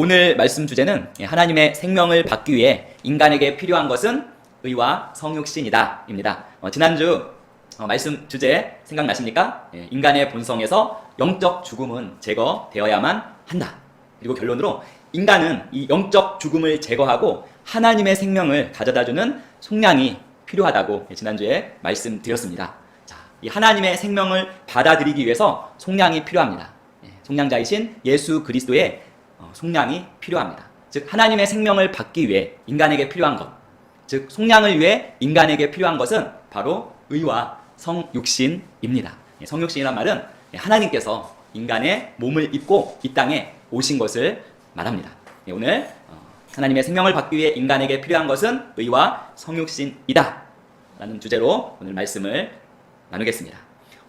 오늘 말씀 주제는 하나님의 생명을 받기 위해 인간에게 필요한 것은 의와 성육신이다. 입니다. 어, 지난주 어, 말씀 주제 생각나십니까? 예, 인간의 본성에서 영적 죽음은 제거되어야만 한다. 그리고 결론으로 인간은 이 영적 죽음을 제거하고 하나님의 생명을 가져다주는 속량이 필요하다고 예, 지난주에 말씀드렸습니다. 자, 이 하나님의 생명을 받아들이기 위해서 속량이 필요합니다. 예, 속량자이신 예수 그리스도의 어, 속량이 필요합니다. 즉 하나님의 생명을 받기 위해 인간에게 필요한 것, 즉 속량을 위해 인간에게 필요한 것은 바로 의와 성육신입니다. 예, 성육신이란 말은 하나님께서 인간의 몸을 입고 이 땅에 오신 것을 말합니다. 예, 오늘 어, 하나님의 생명을 받기 위해 인간에게 필요한 것은 의와 성육신이다. 라는 주제로 오늘 말씀을 나누겠습니다.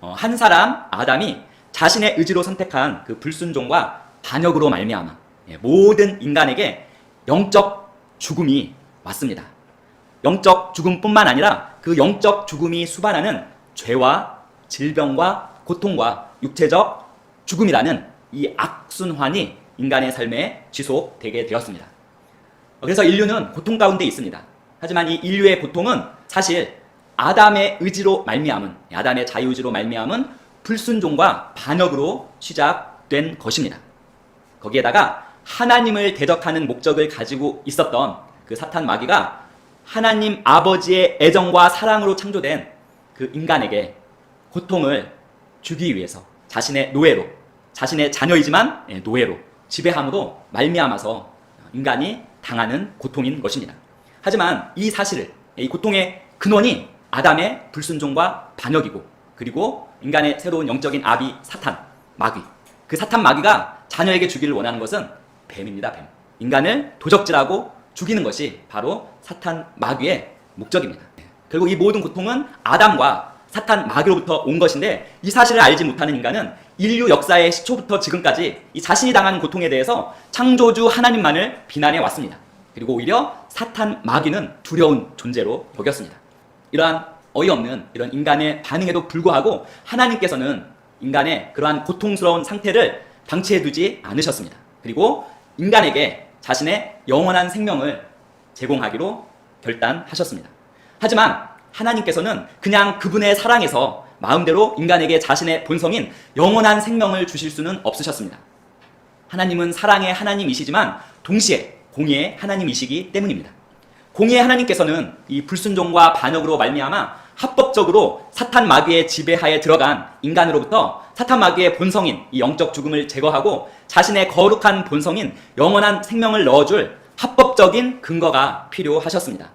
어, 한 사람 아담이 자신의 의지로 선택한 그 불순종과 반역으로 말미암아 예, 모든 인간에게 영적 죽음이 왔습니다. 영적 죽음뿐만 아니라 그 영적 죽음이 수반하는 죄와 질병과 고통과 육체적 죽음이라는 이 악순환이 인간의 삶에 지속되게 되었습니다. 그래서 인류는 고통 가운데 있습니다. 하지만 이 인류의 고통은 사실 아담의 의지로 말미암은 아담의 자유의지로 말미암은 불순종과 반역으로 시작된 것입니다. 거기에다가 하나님을 대적하는 목적을 가지고 있었던 그 사탄 마귀가 하나님 아버지의 애정과 사랑으로 창조된 그 인간에게 고통을 주기 위해서 자신의 노예로 자신의 자녀이지만 예, 노예로 지배함으로 말미암아서 인간이 당하는 고통인 것입니다. 하지만 이 사실을 이 고통의 근원이 아담의 불순종과 반역이고 그리고 인간의 새로운 영적인 아비 사탄 마귀 그 사탄 마귀가 자녀에게 주기를 원하는 것은 뱀입니다 뱀 인간을 도적질하고 죽이는 것이 바로 사탄 마귀의 목적입니다. 결국 이 모든 고통은 아담과 사탄 마귀로부터 온 것인데 이 사실을 알지 못하는 인간은 인류 역사의 시초부터 지금까지 이 자신이 당하는 고통에 대해서 창조주 하나님만을 비난해 왔습니다. 그리고 오히려 사탄 마귀는 두려운 존재로 여겼습니다. 이러한 어이없는 이런 인간의 반응에도 불구하고 하나님께서는 인간의 그러한 고통스러운 상태를 방치해 두지 않으셨습니다. 그리고 인간에게 자신의 영원한 생명을 제공하기로 결단하셨습니다. 하지만 하나님께서는 그냥 그분의 사랑에서 마음대로 인간에게 자신의 본성인 영원한 생명을 주실 수는 없으셨습니다. 하나님은 사랑의 하나님이시지만 동시에 공의의 하나님이시기 때문입니다. 공의의 하나님께서는 이 불순종과 반역으로 말미암아 합법적으로 사탄 마귀의 지배하에 들어간 인간으로부터 사탄 마귀의 본성인 이 영적 죽음을 제거하고 자신의 거룩한 본성인 영원한 생명을 넣어줄 합법적인 근거가 필요하셨습니다.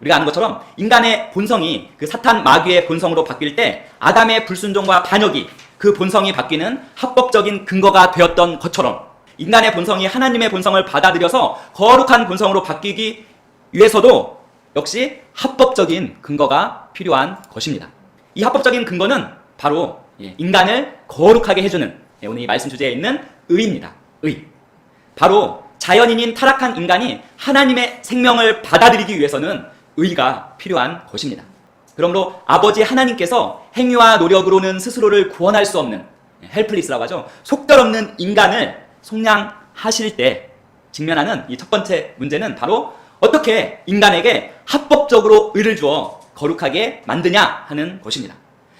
우리가 아는 것처럼 인간의 본성이 그 사탄 마귀의 본성으로 바뀔 때 아담의 불순종과 반역이 그 본성이 바뀌는 합법적인 근거가 되었던 것처럼 인간의 본성이 하나님의 본성을 받아들여서 거룩한 본성으로 바뀌기 위해서도 역시 합법적인 근거가 필요한 것입니다. 이 합법적인 근거는 바로 예, 인간을 거룩하게 해주는 예, 오늘 이 말씀 주제에 있는 의입니다. 의. 바로 자연인인 타락한 인간이 하나님의 생명을 받아들이기 위해서는 의가 필요한 것입니다. 그러므로 아버지 하나님께서 행위와 노력으로는 스스로를 구원할 수 없는 헬플리스라고 하죠. 속절없는 인간을 속량하실 때 직면하는 이 첫 번째 문제는 바로 어떻게 인간에게 합법적으로 의를 주어 거룩하게 만드냐 하는 것입니다.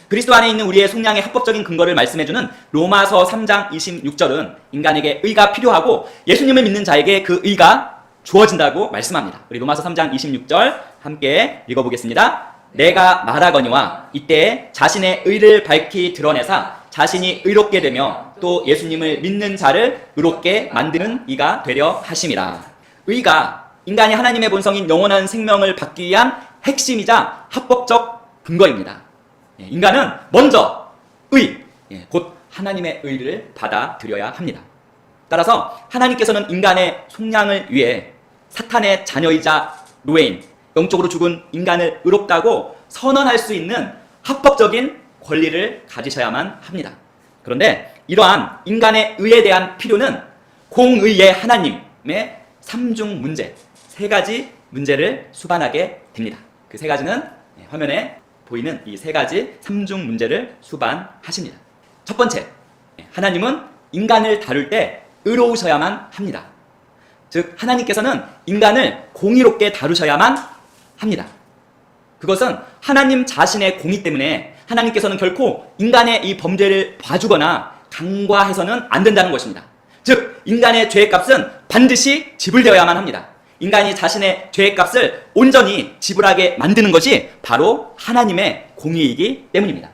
그리스도 안에 있는 우리의 속량의 합법적인 근거를 말씀해주는 로마서 3장 26절은 인간에게 의가 필요하고 예수님을 믿는 자에게 그 의가 주어진다고 말씀합니다. 우리 로마서 3장 26절 함께 읽어보겠습니다. 내가 말하거니와 이때 자신의 의를 밝히 드러내사 자신이 의롭게 되며 또 예수님을 믿는 자를 의롭게 만드는 이가 되려 하심이라. 의가 인간이 하나님의 본성인 영원한 생명을 받기 위한 핵심이자 합법적 근거입니다. 예, 인간은 먼저 의, 예, 곧 하나님의 의를 받아들여야 합니다. 따라서 하나님께서는 인간의 속량을 위해 사탄의 자녀이자 노예인, 영적으로 죽은 인간을 의롭다고 선언할 수 있는 합법적인 권리를 가지셔야만 합니다. 그런데 이러한 인간의 의에 대한 필요는 공의의 하나님의 삼중 문제, 세 가지 문제를 수반하게 됩니다. 그 세 가지는 화면에 보이는 이 세 가지 삼중 문제를 수반하십니다. 첫 번째, 하나님은 인간을 다룰 때 의로우셔야만 합니다. 즉 하나님께서는 인간을 공의롭게 다루셔야만 합니다. 그것은 하나님 자신의 공의 때문에 하나님께서는 결코 인간의 이 범죄를 봐주거나 간과해서는 안 된다는 것입니다. 즉 인간의 죄의 값은 반드시 지불되어야만 합니다. 인간이 자신의 죄의 값을 온전히 지불하게 만드는 것이 바로 하나님의 공의이기 때문입니다.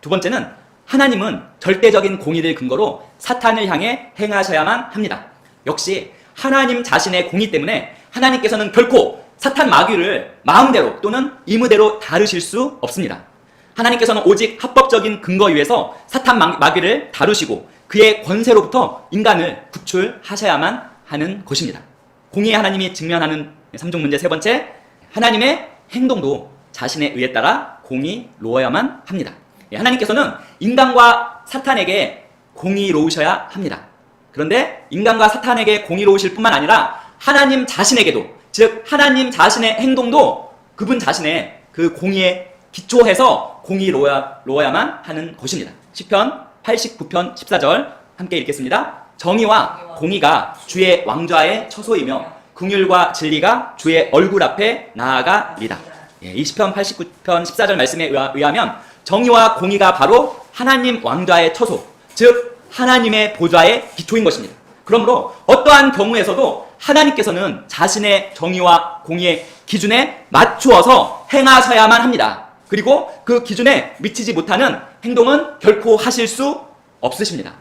두 번째는 하나님은 절대적인 공의를 근거로 사탄을 향해 행하셔야만 합니다. 역시 하나님 자신의 공의 때문에 하나님께서는 결코 사탄 마귀를 마음대로 또는 임의대로 다루실 수 없습니다. 하나님께서는 오직 합법적인 근거 위에서 사탄 마- 마귀를 다루시고 그의 권세로부터 인간을 구출하셔야만 하는 것입니다. 공의의 하나님이 직면하는 삼종 문제 세 번째, 하나님의 행동도 자신의 의에 따라 공의로워야만 합니다. 예, 하나님께서는 인간과 사탄에게 공의로우셔야 합니다. 그런데 인간과 사탄에게 공의로우실 뿐만 아니라 하나님 자신에게도 즉 하나님 자신의 행동도 그분 자신의 그 공의에 기초해서 공의로워야만 하는 것입니다. 시편 89편 14절 함께 읽겠습니다. 정의와 공의가 주의 왕좌의 처소이며 긍휼과 진리가 주의 얼굴 앞에 나아가리다. 예, 이 시편 89편 14절 말씀에 의하- 의하면 정의와 공의가 바로 하나님 왕좌의 처소, 즉 하나님의 보좌의 기초인 것입니다. 그러므로 어떠한 경우에서도 하나님께서는 자신의 정의와 공의의 기준에 맞추어서 행하셔야만 합니다. 그리고 그 기준에 미치지 못하는 행동은 결코 하실 수 없으십니다.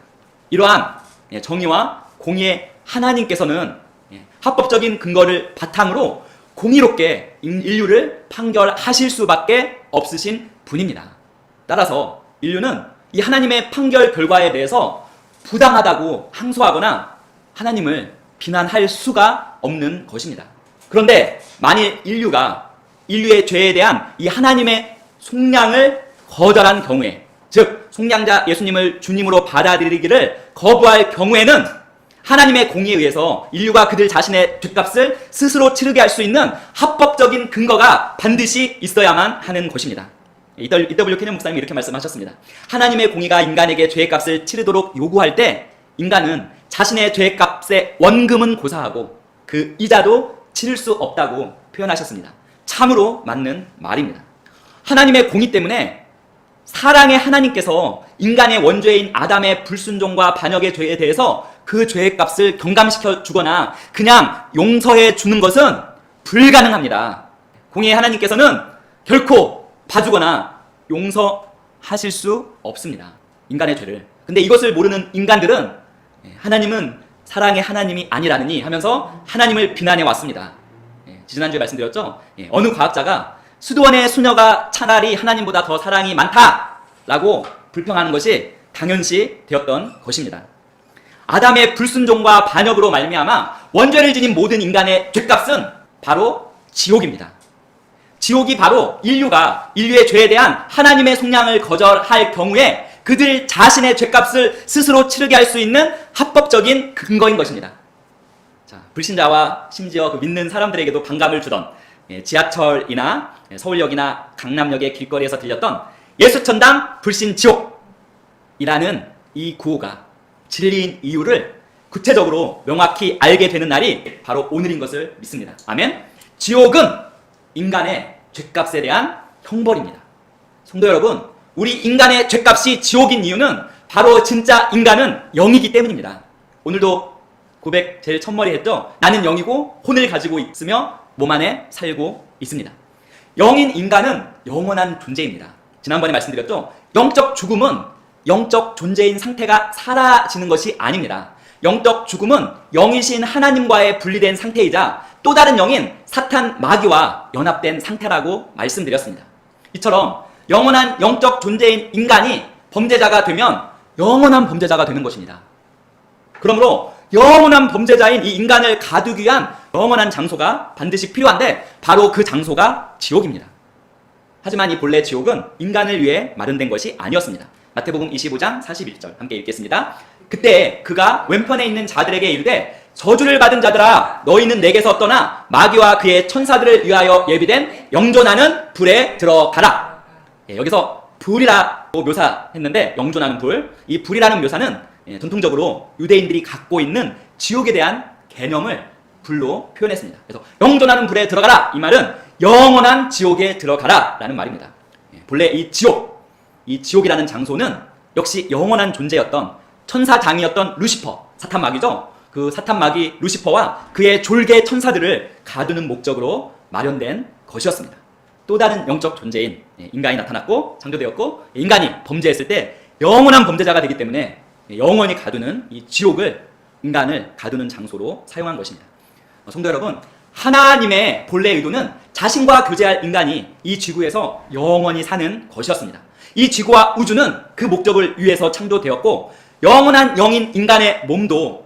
이러한 예, 정의와 공의의 하나님께서는 예, 합법적인 근거를 바탕으로 공의롭게 인- 인류를 판결하실 수밖에 없으신 분입니다. 따라서 인류는 이 하나님의 판결 결과에 대해서 부당하다고 항소하거나 하나님을 비난할 수가 없는 것입니다. 그런데 만일 인류가 인류의 죄에 대한 이 하나님의 속량을 거절한 경우에 즉 속량자 예수님을 주님으로 받아들이기를 거부할 경우에는 하나님의 공의에 의해서 인류가 그들 자신의 뒷값을 스스로 치르게 할 수 있는 합법적인 근거가 반드시 있어야만 하는 것입니다. E.W. 케년 목사님이 이렇게 말씀하셨습니다. 하나님의 공의가 인간에게 죄의 값을 치르도록 요구할 때 인간은 자신의 죄의 값의 원금은 고사하고 그 이자도 치를 수 없다고 표현하셨습니다. 참으로 맞는 말입니다. 하나님의 공의 때문에 사랑의 하나님께서 인간의 원죄인 아담의 불순종과 반역의 죄에 대해서 그 죄의 값을 경감시켜 주거나 그냥 용서해 주는 것은 불가능합니다. 공의의 하나님께서는 결코 봐주거나 용서하실 수 없습니다. 인간의 죄를. 근데 이것을 모르는 인간들은 예, 하나님은 사랑의 하나님이 아니라느니 하면서 하나님을 비난해 왔습니다. 예, 지난주에 말씀드렸죠? 예, 어느 과학자가 수도원의 수녀가 차라리 하나님보다 더 사랑이 많다라고 불평하는 것이 당연시 되었던 것입니다. 아담의 불순종과 반역으로 말미암아 원죄를 지닌 모든 인간의 죄값은 바로 지옥입니다. 지옥이 바로 인류가 인류의 죄에 대한 하나님의 속량을 거절할 경우에 그들 자신의 죄값을 스스로 치르게 할 수 있는 합법적인 근거인 것입니다. 자, 불신자와 심지어 그 믿는 사람들에게도 반감을 주던 예, 지하철이나 예, 서울역이나 강남역의 길거리에서 들렸던 예수천당 불신지옥이라는 이 구호가 진리인 이유를 구체적으로 명확히 알게 되는 날이 바로 오늘인 것을 믿습니다. 아멘. 지옥은 인간의 죄값에 대한 형벌입니다. 성도 여러분, 우리 인간의 죄값이 지옥인 이유는 바로 진짜 인간은 영이기 때문입니다. 오늘도 고백 제일 첫머리 했죠? 나는 영이고 혼을 가지고 있으며 몸 안에 살고 있습니다. 영인 인간은 영원한 존재입니다. 지난번에 말씀드렸죠? 영적 죽음은 영적 존재인 상태가 사라지는 것이 아닙니다. 영적 죽음은 영이신 하나님과의 분리된 상태이자 또 다른 영인 사탄 마귀와 연합된 상태라고 말씀드렸습니다. 이처럼 영원한 영적 존재인 인간이 범죄자가 되면 영원한 범죄자가 되는 것입니다. 그러므로 영원한 범죄자인 이 인간을 가두기 위한 영원한 장소가 반드시 필요한데 바로 그 장소가 지옥입니다. 하지만 이 본래 지옥은 인간을 위해 마련된 것이 아니었습니다. 마태복음 25장 41절 함께 읽겠습니다. 그때 그가 왼편에 있는 자들에게 이르되 저주를 받은 자들아 너희는 내게서 떠나 마귀와 그의 천사들을 위하여 예비된 영존하는 불에 들어가라. 예, 여기서 불이라고 묘사했는데 영존하는 불. 이 불이라는 묘사는 예, 전통적으로 유대인들이 갖고 있는 지옥에 대한 개념을 불로 표현했습니다. 그래서 영존하는 불에 들어가라 이 말은 영원한 지옥에 들어가라라는 말입니다. 예, 본래 이 지옥, 이 지옥이라는 장소는 역시 영원한 존재였던 천사장이었던 루시퍼, 사탄 마귀죠. 그 사탄 마귀 루시퍼와 그의 졸개 천사들을 가두는 목적으로 마련된 것이었습니다. 또 다른 영적 존재인 예, 인간이 나타났고 창조되었고 인간이 범죄했을 때 영원한 범죄자가 되기 때문에 영원히 가두는 이 지옥을 인간을 가두는 장소로 사용한 것입니다. 어, 성도 여러분, 하나님의 본래 의도는 자신과 교제할 인간이 이 지구에서 영원히 사는 것이었습니다. 이 지구와 우주는 그 목적을 위해서 창조되었고 영원한 영인 인간의 몸도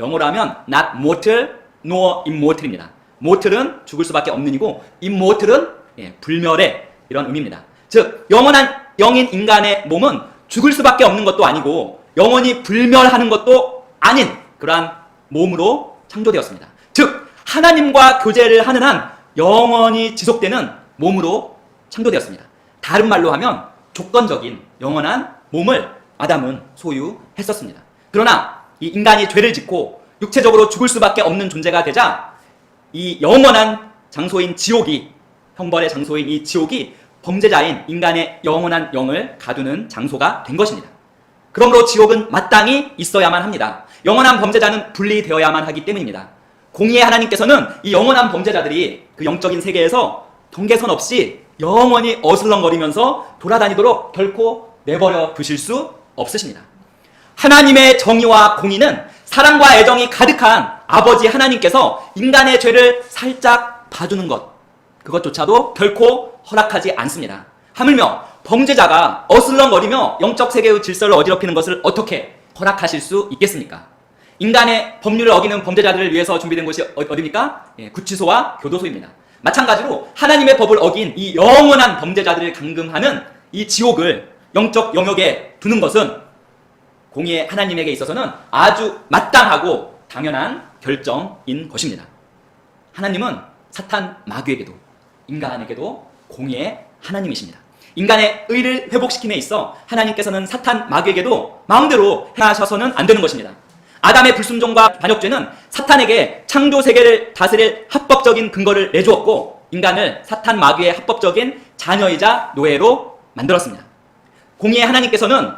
영어로 하면 not mortal nor immortal입니다. mortal은 죽을 수밖에 없는 이고 immortal은 예, 불멸의 이런 의미입니다. 즉 영원한 영인 인간의 몸은 죽을 수밖에 없는 것도 아니고 영원히 불멸하는 것도 아닌 그러한 몸으로 창조되었습니다. 즉 하나님과 교제를 하는 한 영원히 지속되는 몸으로 창조되었습니다. 다른 말로 하면 조건적인 영원한 몸을 아담은 소유했었습니다. 그러나 이 인간이 죄를 짓고 육체적으로 죽을 수밖에 없는 존재가 되자 이 영원한 장소인 지옥이 형벌의 장소인 이 지옥이 범죄자인 인간의 영원한 영을 가두는 장소가 된 것입니다. 그러므로 지옥은 마땅히 있어야만 합니다. 영원한 범죄자는 분리되어야만 하기 때문입니다. 공의의 하나님께서는 이 영원한 범죄자들이 그 영적인 세계에서 경계선 없이 영원히 어슬렁거리면서 돌아다니도록 결코 내버려 두실 수 없으십니다. 하나님의 정의와 공의는 사랑과 애정이 가득한 아버지 하나님께서 인간의 죄를 살짝 봐주는 것, 그것조차도 결코 허락하지 않습니다. 하물며 범죄자가 어슬렁거리며 영적 세계의 질서를 어지럽히는 것을 어떻게 허락하실 수 있겠습니까? 인간의 법률을 어기는 범죄자들을 위해서 준비된 곳이 어- 어디입니까? 예, 구치소와 교도소입니다. 마찬가지로 하나님의 법을 어긴 이 영원한 범죄자들을 감금하는 이 지옥을 영적 영역에 두는 것은 공의의 하나님에게 있어서는 아주 마땅하고 당연한 결정인 것입니다. 하나님은 사탄 마귀에게도 인간에게도 공의의 하나님이십니다. 인간의 의를 회복시킴에 있어 하나님께서는 사탄 마귀에게도 마음대로 행하셔서는 안 되는 것입니다. 아담의 불순종과 반역죄는 사탄에게 창조 세계를 다스릴 합법적인 근거를 내주었고 인간을 사탄 마귀의 합법적인 자녀이자 노예로 만들었습니다. 공의의 하나님께서는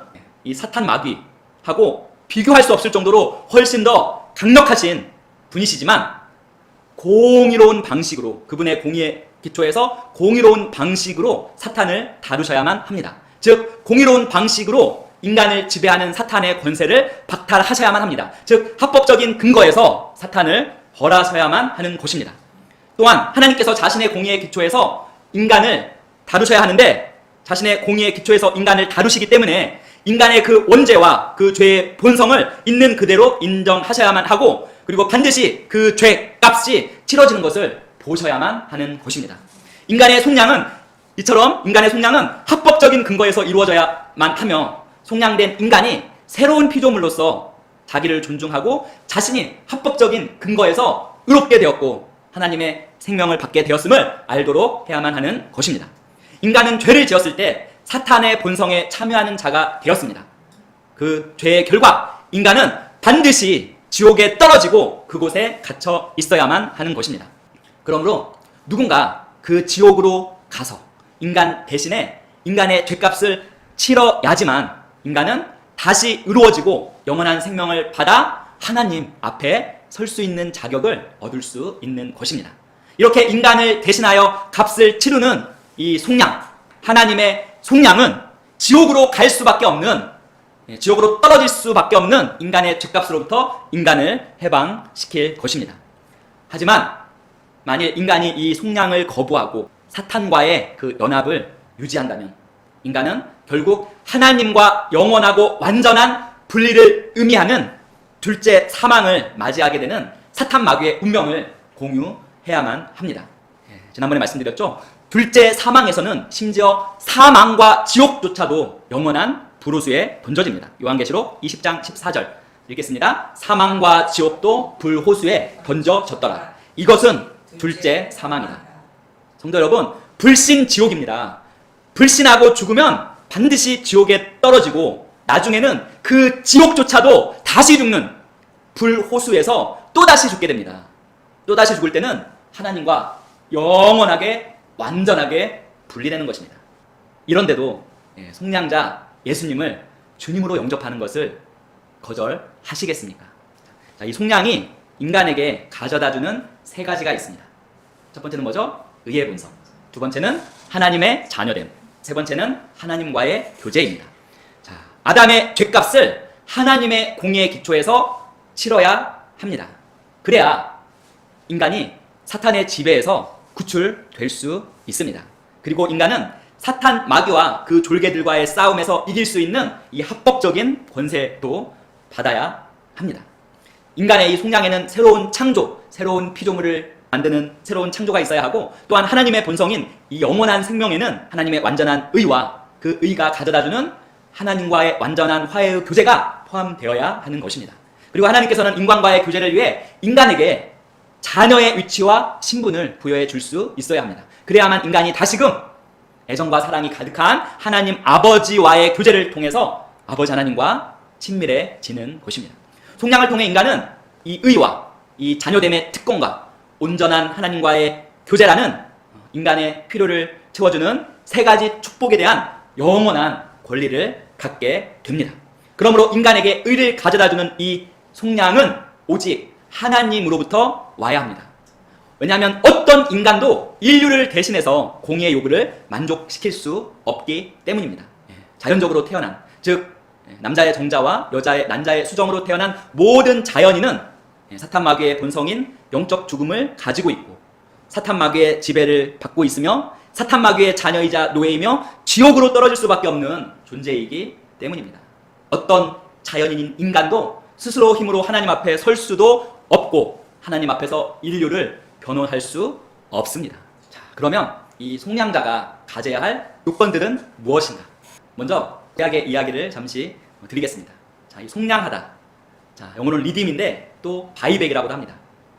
이 사탄 마귀하고 비교할 수 없을 정도로 훨씬 더 강력하신 분이시지만 공의로운 방식으로 그분의 공의의 기초에서 공의로운 방식으로 사탄을 다루셔야만 합니다. 즉 공의로운 방식으로 인간을 지배하는 사탄의 권세를 박탈하셔야만 합니다. 즉 합법적인 근거에서 사탄을 벌하셔야만 하는 것입니다. 또한 하나님께서 자신의 공의의 기초에서 인간을 다루셔야 하는데 자신의 공의의 기초에서 인간을 다루시기 때문에 인간의 그 원죄와 그 죄의 본성을 있는 그대로 인정하셔야만 하고 그리고 반드시 그 죄 값이 치러지는 것을 보셔야만 하는 것입니다. 인간의 속량은 이처럼 인간의 속량은 합법적인 근거에서 이루어져야만 하며 속량된 인간이 새로운 피조물로서 자기를 존중하고 자신이 합법적인 근거에서 의롭게 되었고 하나님의 생명을 받게 되었음을 알도록 해야만 하는 것입니다. 인간은 죄를 지었을 때 사탄의 본성에 참여하는 자가 되었습니다. 그 죄의 결과 인간은 반드시 지옥에 떨어지고 그곳에 갇혀 있어야만 하는 것입니다. 그러므로 누군가 그 지옥으로 가서 인간 대신에 인간의 죄값을 치러야지만 인간은 다시 의로워지고 영원한 생명을 받아 하나님 앞에 설 수 있는 자격을 얻을 수 있는 것입니다. 이렇게 인간을 대신하여 값을 치르는 이 속량, 하나님의 속량은 지옥으로 갈 수밖에 없는 예, 지옥으로 떨어질 수밖에 없는 인간의 죄값으로부터 인간을 해방시킬 것입니다. 하지만 만일 인간이 이 속량을 거부하고 사탄과의 그 연합을 유지한다면 인간은 결국 하나님과 영원하고 완전한 분리를 의미하는 둘째 사망을 맞이하게 되는 사탄 마귀의 운명을 공유해야만 합니다. 예, 지난번에 말씀드렸죠. 둘째 사망에서는 심지어 사망과 지옥조차도 영원한 불호수에 던져집니다. 요한계시록 20장 14절 읽겠습니다. 사망과 지옥도 불호수에 던져졌더라. 이것은 둘째 사망이다. 성도 여러분, 불신 지옥입니다. 불신하고 죽으면 반드시 지옥에 떨어지고 나중에는 그 지옥조차도 다시 죽는 불호수에서 또다시 죽게 됩니다. 또다시 죽을 때는 하나님과 영원하게 완전하게 분리되는 것입니다. 이런데도 예, 속량자 예수님을 주님으로 영접하는 것을 거절하시겠습니까? 자, 이 속량이 인간에게 가져다주는 세 가지가 있습니다. 첫 번째는 뭐죠? 의의 본성. 두 번째는 하나님의 자녀됨. 세 번째는 하나님과의 교제입니다. 자, 아담의 죄값을 하나님의 공의의 기초에서 치러야 합니다. 그래야 인간이 사탄의 지배에서 구출될 수 있습니다. 그리고 인간은 사탄 마귀와 그 졸개들과의 싸움에서 이길 수 있는 이 합법적인 권세도 받아야 합니다. 인간의 이 속량에는 새로운 창조, 새로운 피조물을 만드는 새로운 창조가 있어야 하고 또한 하나님의 본성인 이 영원한 생명에는 하나님의 완전한 의와 그 의가 가져다주는 하나님과의 완전한 화해의 교제가 포함되어야 하는 것입니다. 그리고 하나님께서는 인간과의 교제를 위해 인간에게 자녀의 위치와 신분을 부여해 줄 수 있어야 합니다. 그래야만 인간이 다시금 애정과 사랑이 가득한 하나님 아버지와의 교제를 통해서 아버지 하나님과 친밀해지는 것입니다. 속량을 통해 인간은 이 의와 이 자녀됨의 특권과 온전한 하나님과의 교제라는 인간의 필요를 채워주는 세 가지 축복에 대한 영원한 권리를 갖게 됩니다. 그러므로 인간에게 의를 가져다 주는 이 속량은 오직 하나님으로부터 와야 합니다. 왜냐하면 어떤 인간도 인류를 대신해서 공의의 요구를 만족시킬 수 없기 때문입니다. 예, 자연적으로 태어난 즉 예, 남자의 정자와 여자의 난자의 수정으로 태어난 모든 자연인은 예, 사탄 마귀의 본성인 영적 죽음을 가지고 있고 사탄 마귀의 지배를 받고 있으며 사탄 마귀의 자녀이자 노예이며 지옥으로 떨어질 수밖에 없는 존재이기 때문입니다. 어떤 자연인인 인간도 스스로 힘으로 하나님 앞에 설 수도 없고 하나님 앞에서 인류를 변호할 수 없습니다. 자, 그러면 이 속량자가 가져야 할 요건들은 무엇인가? 먼저 대학의 이야기를 잠시 드리겠습니다. 자, 이 속량하다. 자, 영어로는 리딤인데 또 바이백이라고도 합니다.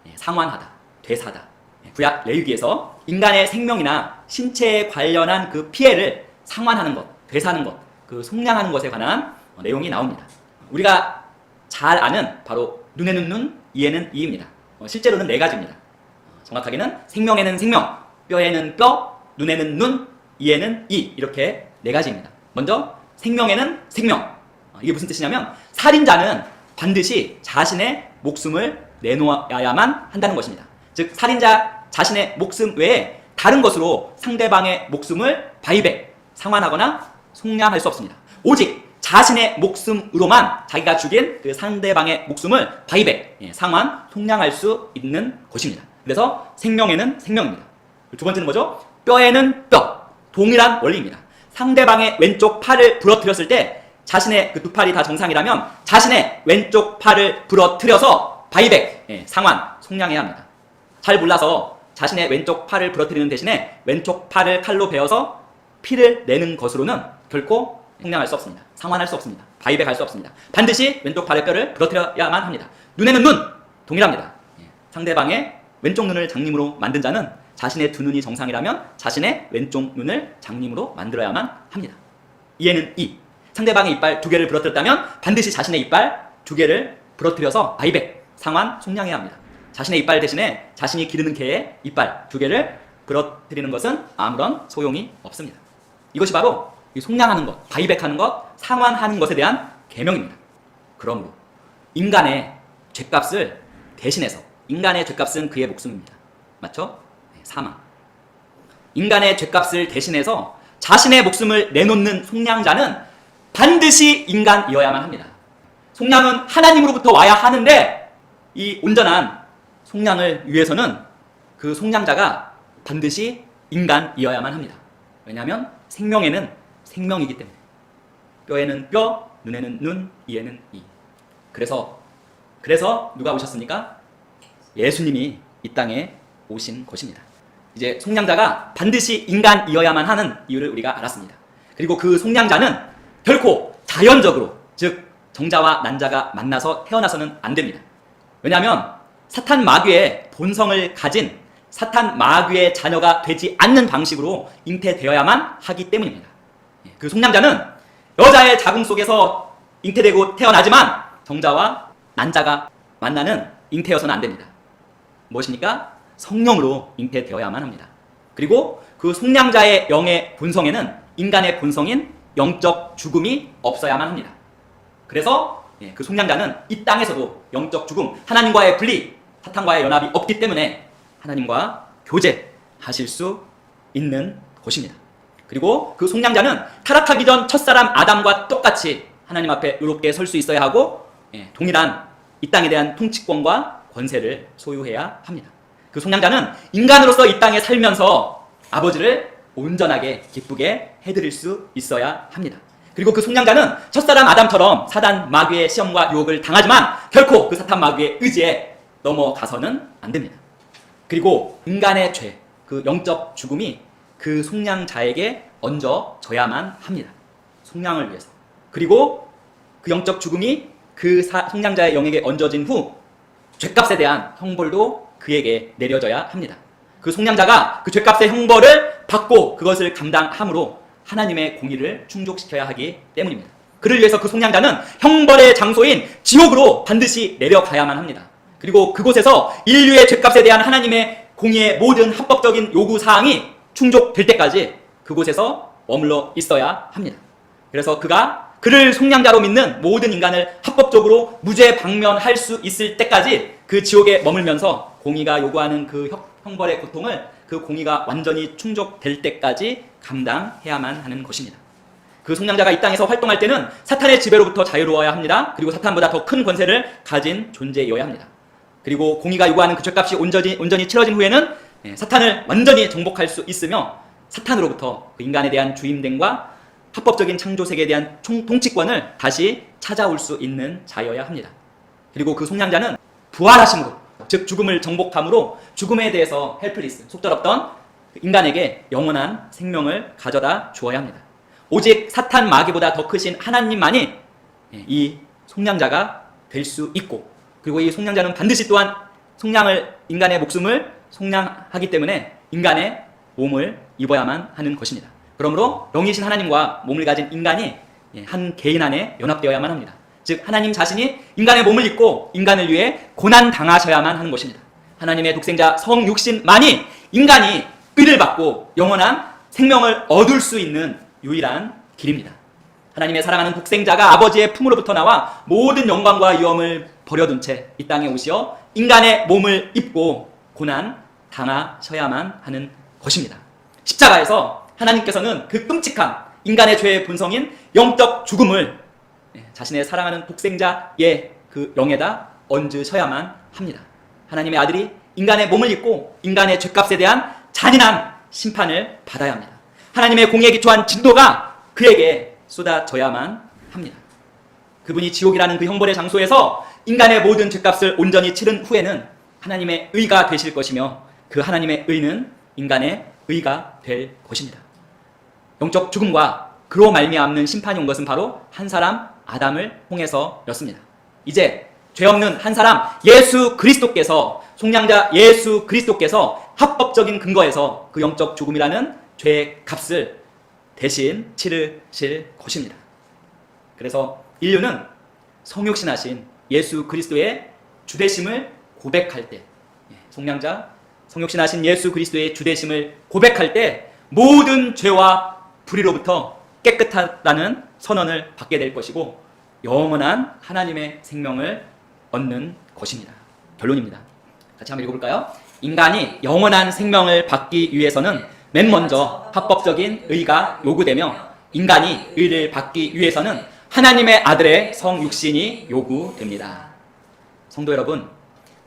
예, 상환하다, 되사다. 예, 구약 레위기에서 인간의 생명이나 신체에 관련한 그 피해를 상환하는 것, 되사는 것, 그 속량하는 것에 관한 어, 내용이 나옵니다. 우리가 잘 아는 바로 눈에는 눈, 이에는 이입니다. 어, 실제로는 네 가지입니다. 어, 정확하게는 생명에는 생명, 뼈에는 뼈, 눈에는 눈, 이에는 이 이렇게 네 가지입니다. 먼저 생명에는 생명. 어, 이게 무슨 뜻이냐면 살인자는 반드시 자신의 목숨을 내놓아야만 한다는 것입니다. 즉 살인자 자신의 목숨 외에 다른 것으로 상대방의 목숨을 바이백, 상환하거나 속량할 수 없습니다. 오직 자신의 목숨으로만 자기가 죽인 그 상대방의 목숨을 바이백, 예, 상환, 속량할 수 있는 것입니다. 그래서 생명에는 생명입니다. 두 번째는 뭐죠? 뼈에는 뼈. 동일한 원리입니다. 상대방의 왼쪽 팔을 부러뜨렸을 때 자신의 그 두 팔이 다 정상이라면 자신의 왼쪽 팔을 부러뜨려서 바이백, 예, 상환, 속량해야 합니다. 잘 몰라서 자신의 왼쪽 팔을 부러뜨리는 대신에 왼쪽 팔을 칼로 베어서 피를 내는 것으로는 결코 속량할 수 없습니다. 상환할 수 없습니다. 바이백할 수 없습니다. 반드시 왼쪽 팔의 뼈를 부러뜨려야만 합니다. 눈에는 눈 동일합니다. 예, 상대방의 왼쪽 눈을 장님으로 만든 자는 자신의 두 눈이 정상이라면 자신의 왼쪽 눈을 장님으로 만들어야만 합니다. 이에는 이 상대방의 이빨 두 개를 부러뜨렸다면 반드시 자신의 이빨 두 개를 부러뜨려서 바이백 상환 속량해야 합니다. 자신의 이빨 대신에 자신이 기르는 개의 이빨 두 개를 부러뜨리는 것은 아무런 소용이 없습니다. 이것이 바로 이 속량하는 것, 바이백하는 것, 상환하는 것에 대한 계명입니다. 그러므로 인간의 죄값을 대신해서 인간의 죄값은 그의 목숨입니다. 맞죠? 네, 사망. 인간의 죄값을 대신해서 자신의 목숨을 내놓는 속량자는 반드시 인간이어야만 합니다. 속량은 하나님으로부터 와야 하는데 이 온전한 속량을 위해서는 그 속량자가 반드시 인간이어야만 합니다. 왜냐하면 생명에는 생명이기 때문에 뼈에는 뼈, 눈에는 눈, 이에는 이. 그래서 그래서 누가 오셨습니까? 예수님이 이 땅에 오신 것입니다. 이제 속량자가 반드시 인간이어야만 하는 이유를 우리가 알았습니다. 그리고 그 속량자는 결코 자연적으로 즉 정자와 난자가 만나서 태어나서는 안 됩니다. 왜냐하면 사탄 마귀의 본성을 가진 사탄 마귀의 자녀가 되지 않는 방식으로 잉태되어야만 하기 때문입니다. 예, 그 속량자는 여자의 자궁 속에서 잉태되고 태어나지만 정자와 난자가 만나는 잉태여서는 안 됩니다. 무엇입니까? 성령으로 잉태되어야만 합니다. 그리고 그 속량자의 영의 본성에는 인간의 본성인 영적 죽음이 없어야만 합니다. 그래서 예, 그 속량자는 이 땅에서도 영적 죽음, 하나님과의 분리, 사탄과의 연합이 없기 때문에 하나님과 교제하실 수 있는 곳입니다. 그리고 그 속량자는 타락하기 전 첫사람 아담과 똑같이 하나님 앞에 의롭게 설 수 있어야 하고 예, 동일한 이 땅에 대한 통치권과 권세를 소유해야 합니다. 그 속량자는 인간으로서 이 땅에 살면서 아버지를 온전하게 기쁘게 해드릴 수 있어야 합니다. 그리고 그 속량자는 첫사람 아담처럼 사단 마귀의 시험과 유혹을 당하지만 결코 그 사탄 마귀의 의지에 넘어가서는 안 됩니다. 그리고 인간의 죄, 그 영적 죽음이 그 속량자에게 얹어져야만 합니다. 속량을 위해서. 그리고 그 영적 죽음이 그 사- 속량자의 영에게 얹어진 후 죄값에 대한 형벌도 그에게 내려져야 합니다. 그 속량자가 그 죄값의 형벌을 받고 그것을 감당함으로 하나님의 공의를 충족시켜야 하기 때문입니다. 그를 위해서 그 속량자는 형벌의 장소인 지옥으로 반드시 내려가야만 합니다. 그리고 그곳에서 인류의 죄값에 대한 하나님의 공의의 모든 합법적인 요구 사항이 충족될 때까지 그곳에서 머물러 있어야 합니다. 그래서 그가 그를 속량자로 믿는 모든 인간을 합법적으로 무죄 방면할 수 있을 때까지 그 지옥에 머물면서 공의가 요구하는 그 형- 형벌의 고통을 그 공의가 완전히 충족될 때까지 감당해야만 하는 것입니다. 그 속량자가 이 땅에서 활동할 때는 사탄의 지배로부터 자유로워야 합니다. 그리고 사탄보다 더 큰 권세를 가진 존재여야 합니다. 그리고 공의가 요구하는 그 죄값이 온전히, 온전히 치러진 후에는 예, 사탄을 완전히 정복할 수 있으며 사탄으로부터 그 인간에 대한 주임됨과 합법적인 창조 세계에 대한 총, 통치권을 다시 찾아올 수 있는 자여야 합니다. 그리고 그 속량자는 부활하심으로 즉 죽음을 정복함으로 죽음에 대해서 헬플리스 속절없던 그 인간에게 영원한 생명을 가져다 주어야 합니다. 오직 사탄 마귀보다 더 크신 하나님만이 예, 이 속량자가 될 수 있고 그리고 이 속량자는 반드시 또한 속량을 인간의 목숨을 속량하기 때문에 인간의 몸을 입어야만 하는 것입니다. 그러므로 영이신 하나님과 몸을 가진 인간이 예, 한 개인 안에 연합되어야만 합니다. 즉 하나님 자신이 인간의 몸을 입고 인간을 위해 고난 당하셔야만 하는 것입니다. 하나님의 독생자 성육신만이 인간이 의를 받고 영원한 생명을 얻을 수 있는 유일한 길입니다. 하나님의 사랑하는 독생자가 아버지의 품으로부터 나와 모든 영광과 위엄을 버려둔 채 이 땅에 오시어 인간의 몸을 입고 고난 당하셔야만 하는 것입니다. 십자가에서 하나님께서는 그 끔찍한 인간의 죄의 본성인 영적 죽음을 예, 자신의 사랑하는 독생자의 그 영에다 얹으셔야만 합니다. 하나님의 아들이 인간의 몸을 입고 인간의 죄값에 대한 잔인한 심판을 받아야 합니다. 하나님의 공의에 기초한 진도가 그에게 쏟아져야만 합니다. 그분이 지옥이라는 그 형벌의 장소에서 인간의 모든 죄값을 온전히 치른 후에는 하나님의 의가 되실 것이며 그 하나님의 의는 인간의 의가 될 것입니다. 영적 죽음과 그로 말미암는 심판이 온 것은 바로 한 사람 아담을 통해서였습니다. 이제 죄 없는 한 사람 예수 그리스도께서 속량자 예수 그리스도께서 합법적인 근거에서 그 영적 죽음이라는 죄의 값을 대신 치르실 것입니다. 그래서 인류는 성육신하신 예수 그리스도의 주대심을 고백할 때, 예, 속량자 성육신하신 예수 그리스도의 주대심을 고백할 때 모든 죄와 불의로부터 깨끗하다는 선언을 받게 될 것이고 영원한 하나님의 생명을 얻는 것입니다. 결론입니다. 같이 한번 읽어볼까요? 인간이 영원한 생명을 받기 위해서는 맨 먼저 합법적인 의가 요구되며 인간이 의를 받기 위해서는 하나님의 아들의 성육신이 요구됩니다. 성도 여러분,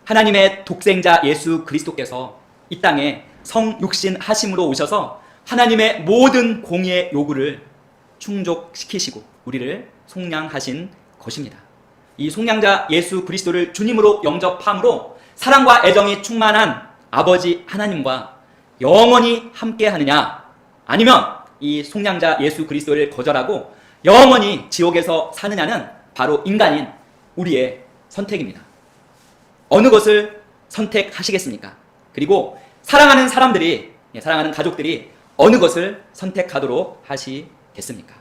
하나님의 독생자 예수 그리스도께서 이 땅에 성육신 하심으로 오셔서 하나님의 모든 공의의 요구를 충족시키시고 우리를 속량하신 것입니다. 이 속량자 예수 그리스도를 주님으로 영접함으로 사랑과 애정이 충만한 아버지 하나님과 영원히 함께 하느냐 아니면 이 속량자 예수 그리스도를 거절하고 영원히 지옥에서 사느냐는 바로 인간인 우리의 선택입니다. 어느 것을 선택하시겠습니까? 그리고 사랑하는 사람들이, 예, 사랑하는 가족들이 어느 것을 선택하도록 하시 겠습니까?